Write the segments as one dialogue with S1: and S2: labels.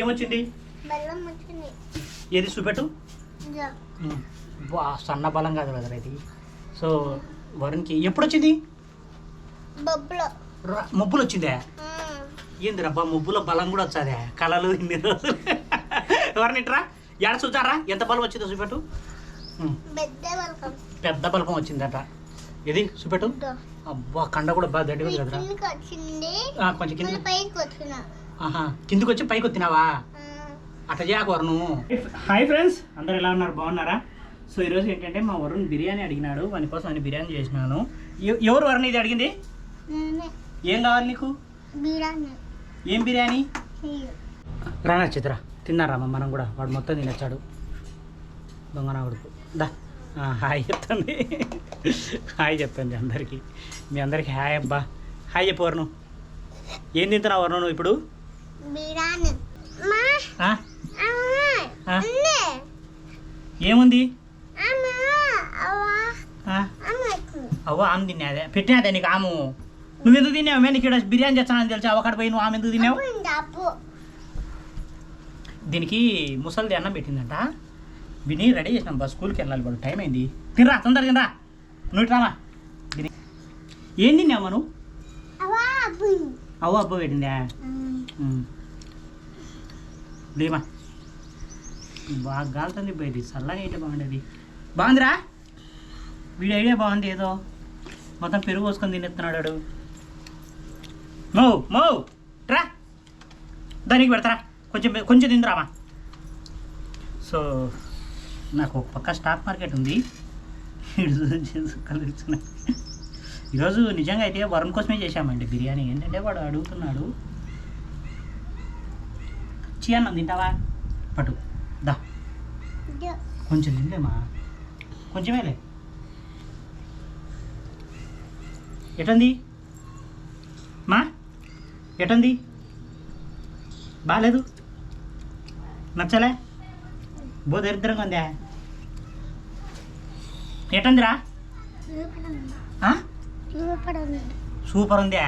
S1: ఏమొచ్చింది? ఏది చూపెట్టు. సన్న బలం కాదు కదా ఇది సో వరుణ్కి ఎప్పుడు వచ్చింది ముబ్బులు వచ్చిందే. ఏంది రబ్బా ముబ్బులో బలం కూడా వచ్చాదే? కళలు ఇన్ని రోజులు. ఎవరిని ఇట్రా. ఎడ చూచారా ఎంత బలం వచ్చిందో చూపెట్టు.
S2: పెద్ద
S1: బలపం. వచ్చిందట. ఇది చూపెట్టు. అబ్బా కండ కూడా బాగా దడ్డి కదరా. కొంచెం కింద ఆహా కిందికి వచ్చి పైకి వచ్చినావా? అట్లా చేయకు వరుణు. హాయ్ ఫ్రెండ్స్ అందరు ఎలా ఉన్నారు? బాగున్నారా? సో ఈరోజు ఏంటంటే మా వరుణ్ బిర్యానీ అడిగినాడు వాని కోసం ఆయన బిర్యానీ చేసినాను. ఎవ- ఎవరు వరుణ్ ఇది అడిగింది?
S2: నేనే.
S1: ఏం కావాలి నీకు?
S2: బిర్యానీ.
S1: ఏం బిర్యానీ. రానా చిత్ర తిన్నారామా మనం కూడా? వాడు మొత్తం తినొచ్చాడు. దొంగన కొడుకు. దా. ఆ, హాయ్ చెప్తాండి హాయ్ చెప్తాండి అందరికీ. మీ అందరికీ హాయ్ అబ్బా. హాయ్ చెప్పు వరుణు. ఏం తింటున్నావు వరుణు నువ్వు ఇప్పుడు?
S2: బిర్యానీ
S1: ఆ? ఆ? ఏముంది?
S2: అవ్వ
S1: ఆ? ఆమె తినేదే పెట్టినదే నీకు ఆము. నువ్వెందుకు తిన్నావు? మే నీకు ఇక్కడ బిర్యానీ చేస్తానని తెలిసి? అవకాడ పోయి నువ్వు ఆమె ఎందుకు తిన్నావు? దీనికి ముసలిది అన్నం పెట్టిందంట. విని రెడీ చేసినాం బస్ స్కూల్కి వెళ్ళాలి వాడు టైం అయింది. తినరా? తొందరగా తినరా? నువ్వు దీని ఏం తిన్నావు నువ్వు?
S2: అవ్వ
S1: అబ్బ పెట్టిందా?
S2: మ్మ్.
S1: ఉమ్. లేమా బాగా గాలుతుంది బయట చల్లగా అయితే బాగుండేది. బాగుందిరా? వీడి ఐడియా బాగుంది ఏదో. మొత్తం పెరుగు పోసుకొని తినేస్తున్నాడు మో మో ట్రా దానికి పెడతారా? కొంచెం కొంచెం తిందిరామా? సో నాకు ఒక పక్క స్టాక్ మార్కెట్ ఉంది. ఈడు ఈరోజు నిజంగా అయితే వరుణ్ కోసమే చేశామండి బిర్యానీ. ఏంటంటే వాడు అడుగుతున్నాడు చీ అన్నం తింటావా? పట్టు. దా. కొంచెం తిందేమా? కొంచెమేలే. ఎటంది? మా? ఎటంది? బాగాలేదు నచ్చలే? బో దరిద్రంగా ఉందా? ఎటందిరా.
S2: సూపర్ ఉందా?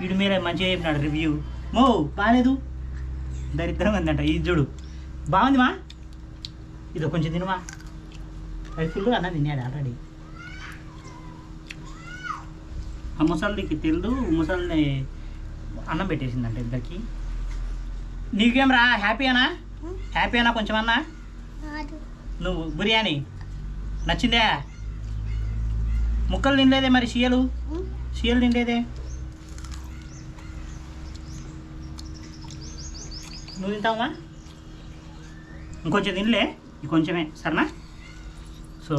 S1: వీడు మీరే మంచిగా చెప్పినాడు రివ్యూ. మో బాగాలేదు దరిద్రంగా ఉందంట. ఇది చూడు. బాగుంది మా? ఇదో కొంచెం తినమా అది ఫుల్ అన్న తిన్నాడు ఆల్రెడీ ఆ ముసలికి తెలుదు ముసలిని అన్నం పెట్టేసిందంట ఇద్దరికి. నీకేం రా హ్యాపీనా హ్యాపీనా కొంచెం అన్నా. నువ్వు బిర్యానీ నచ్చిందే? ముక్కలు తినలేదే మరి షియలు
S2: మ్మ్.
S1: షియలు తినలేదే? నువ్వు తింటావా? ఇంకొంచెం తినలే ఇంకొంచెమే సరేనా? సో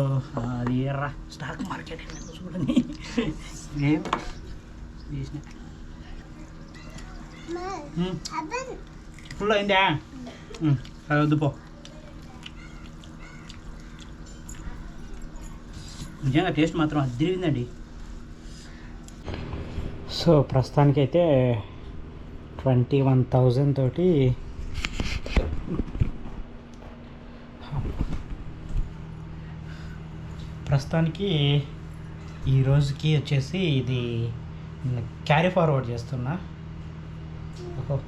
S1: అది ఎర్రా. స్టాక్ మార్కెట్ చూడండి ఏం? చేసిన. ఫుల్ అయిందా? అది వద్దు పో. నిజంగా టేస్ట్ మాత్రం అద్దరిగిందండి సో ప్రస్తుతానికైతే ట్వంటీ వన్ థౌజండ్ తోటి ప్రస్తుతానికి ఈ రోజుకి వచ్చేసి ఇది క్యారీ ఫార్వర్డ్ చేస్తున్నా. ఓహో.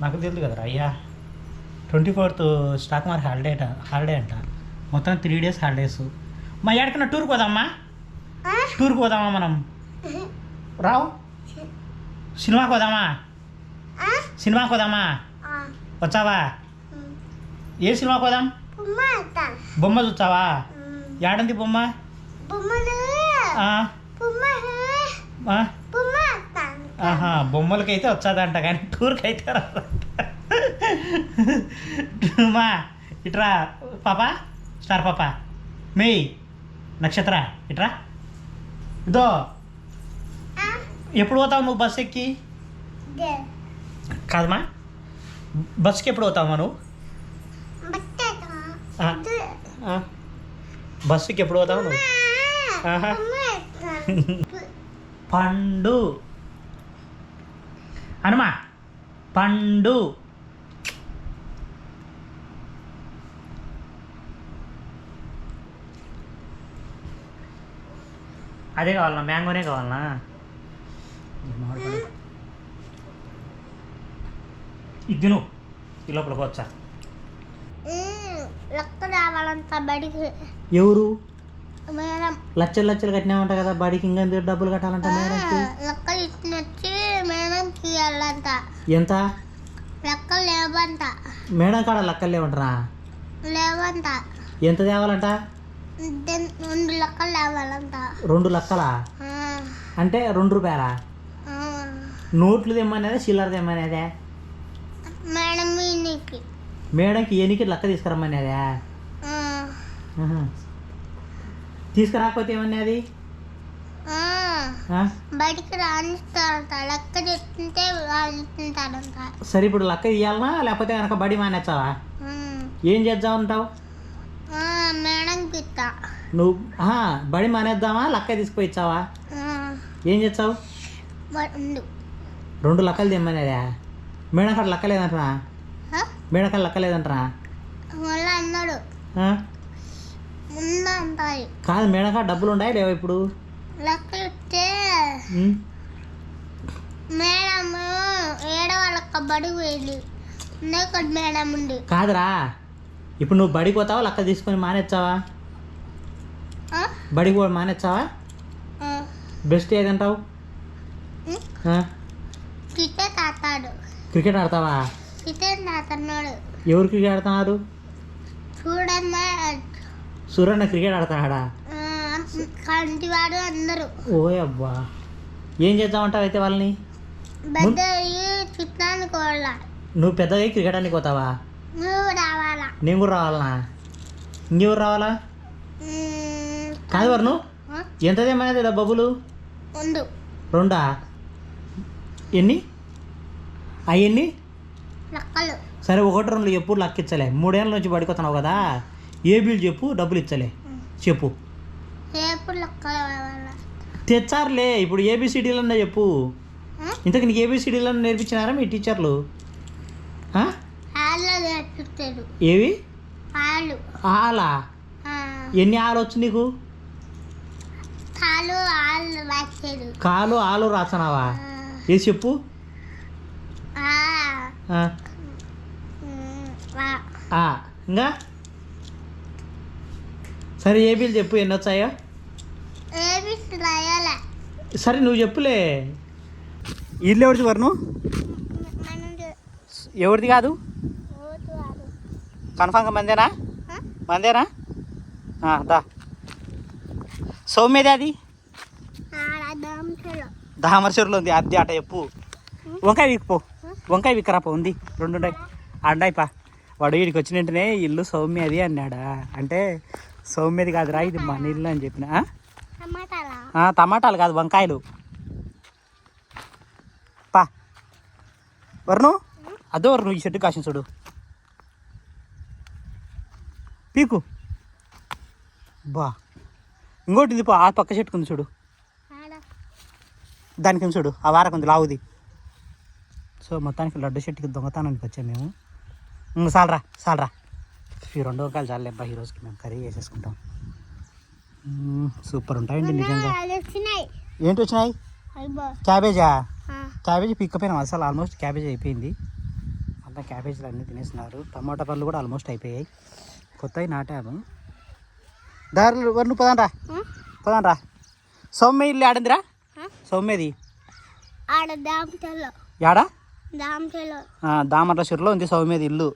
S1: నాకు తెలియదు కదరా. అయ్యా. Twenty fourth stock market holiday అంట హాలిడే అంట. మొత్తం త్రీ డేస్ హాలిడేస్. మా ఎక్కడికన్నా టూర్కి పోదామా? టూర్కి పోదామా మనం? రావు. సినిమాకి పోదామా? సినిమాకి పోదామా. వచ్చావా. ఏ సినిమాకి పోదాం?
S2: బొమ్మ
S1: చూస్తావా. ఏడంది బొమ్మ. ఆహా బొమ్మలకైతే వచ్చాదంట కానీ టూర్కి అయితే రాదంట మా ఇట్రా పాపా స్టార్ పాపా మే నక్షత్ర ఇట్రా ఇదో? ఎప్పుడు పోతావు నువ్వు బస్ ఎక్కి. కాదమ్మా బస్కి ఎప్పుడు పోతావా నువ్వు. బస్సుకి ఎప్పుడు పోతావు నువ్వు
S2: బొమ్మ.
S1: ఆహా.
S2: బొమ్మ అత్త.
S1: పండు హనుమా పండు అదే కావాలన్నా మ్యాంగోనే కావాలన్నా ఈ మామిడి పండు. ఇది తిను ఈ లోపలికి వచ్చా
S2: రావాలంట బడికి
S1: ఎవరు?
S2: మేడం.
S1: లచ్చలు లచ్చలు కట్టినామంట కదా బడికి ఇంకా డబ్బులు కట్టాలంట మేడంకి
S2: లెక్క ఇచ్చినొచ్చి మేడంకి వెళ్ళంట
S1: ఎంత?
S2: లెక్క లేవంట.
S1: మేడం కాడ లెక్కలు లేవంటరా?
S2: లేవంట.
S1: ఎంత తేవాలంట?
S2: రెండు లెక్కలు లేవాలంట.
S1: రెండు లెక్కలా? అంటే రెండు రూపాయలా. నోట్లు తెమ్మనేదా చిల్లర తెమ్మనేదే?
S2: మేడం
S1: మేడంకి ఎనికి లెక్క తీసుకురమ్మనేదా. తీసుకురాకపోతే ఏమన్నది
S2: ఆ.
S1: ఆ?
S2: బడికి రానిస్తారంట లెక్క చెప్తుంటే
S1: సరే ఇప్పుడు లెక్క ఇవ్వాలనా లేకపోతే కనుక బడి
S2: ఉమ్.
S1: ఏం చేద్దాం అంటావు?
S2: ఆ, మేడంకి ఇస్తా
S1: నువ్వు బడి మానేద్దామా? లెక్క తీసుకుపోయి ఇచ్చావా?
S2: ఆ,
S1: ఏం చేస్తావు? రెండు లెక్కలు తెమ్మనేదా మేడం కాడ లెక్క లేదంటరా
S2: ఆ?
S1: మేడం కాడ లెక్క లేదంటరా
S2: మళ్ళీ అన్నాడు.
S1: కాదు మేడం కాడ డబ్బులు ఉన్నాయి లేవా ఇప్పుడు?
S2: మేడం బడి మేడం
S1: కాదురా ఇప్పుడు నువ్వు బడికి పోతావా లెక్క తీసుకొని మానేచ్చావా? బడికి పోయి మానేచ్చావా. బెస్ట్ ఏదంటావు?
S2: క్రికెట్ ఆడతాడు.
S1: క్రికెట్ ఆడతావా?
S2: క్రికెట్ ఆడుతున్నాడు.
S1: ఎవరు క్రికెట్ ఆడుతున్నారు?
S2: చూడన్నా
S1: సూర్యన్న క్రికెట్ ఆడతాడా?
S2: అందరూ.
S1: ఓ అబ్బా. ఏం చేద్దామంటావు అయితే వాళ్ళని?
S2: పెద్ద
S1: నువ్వు పెద్దగా క్రికెట్ ఆనికి పోతావా?
S2: నువ్వు రావాలా?
S1: నేను కూడా రావాలనా? ఇంకెవరు రావాలా? కాదు వరుణు? ఎంత తెమ్మనేది డబ్బులు
S2: ఉండు
S1: రెండా. ఎన్ని? అవన్నీ
S2: లెక్కలు.
S1: సరే ఒకటి రెండు చెప్పు లెక్క ఇచ్చలే మూడేళ్ళ నుంచి పడిపోతున్నావు కదా. ఏ బిల్ చెప్పు? డబ్బులు ఇచ్చలే. చెప్పు. తెచ్చారులే. ఇప్పుడు ఏబిసిడీలు అన్నా చెప్పు? ఇంతకు నీకు ఏబిసిడీలు అన్న నేర్పించినారా మీ టీచర్లు? ఏవి? ఆలా ఎన్ని ఆలు వచ్చు నీకు?
S2: కాలు
S1: ఆలు రాసనావా? ఏది చెప్పు? ఇంకా? సరే ఏ బిల్ చెప్పు ఎన్ని వచ్చాయో? సరే నువ్వు చెప్పులే. ఇల్లు ఎవరిది వరుణు? ఎవరిది కాదు? కన్ఫామ్గా మందేనా? మందేనా? దా. సౌమ్యది అది? దామరసూరులో ఉంది అది అట చెప్పు. వంకాయ విక్కుపో వంకాయ విక్కరాపో ఉంది. రెండు ఉన్నాయి. అండాయి పా. వాడు వీడికి వచ్చిన వెంటనే ఇల్లు సౌమ్యది అన్నాడా. అంటే సౌమ్యది కాదురా ఇది మన ఇల్లు అని చెప్పిన?
S2: టమాటాలా?
S1: కాదు వంకాయలు. పా. వరుణు అదో వరుణు ఈ చెట్టు కాసిన చూడు. పీకు. బా. ఇంకోటి పో ఆ పక్క చెట్టుకుంది చూడు. దానికి చూడు ఆ వారకు ఉంది లావుది. సో మొత్తానికి లడ్డు చెట్టుకి దొంగతనానికి వచ్చాము మేము. ఇంక చాలరా చాలరా ఈ రెండు వంకాయలు చాలే అబ్బా ఈ రోజుకి మేము కర్రీ చేసేసుకుంటాం. సూపర్ ఉంటాయండి నిజంగా. ఏంటి వచ్చినాయి? క్యాబేజా? క్యాబేజీ పిక్కపోయినాం అసలు ఆల్మోస్ట్ క్యాబేజీ అయిపోయింది. అంతా క్యాబేజీలు అన్నీ తినేస్తున్నారు. టమాటా పళ్ళు కూడా ఆల్మోస్ట్ అయిపోయాయి. కొత్తవి నాటాము. దారులు వరుణు పదాన్రా
S2: ఆ?
S1: పదాన్రా సౌమ్య ఇల్లు ఆడిందిరా? సౌమ్యది? యాడా? దామర్ల చెరులో ఉంది సౌమ్యది ఇల్లు.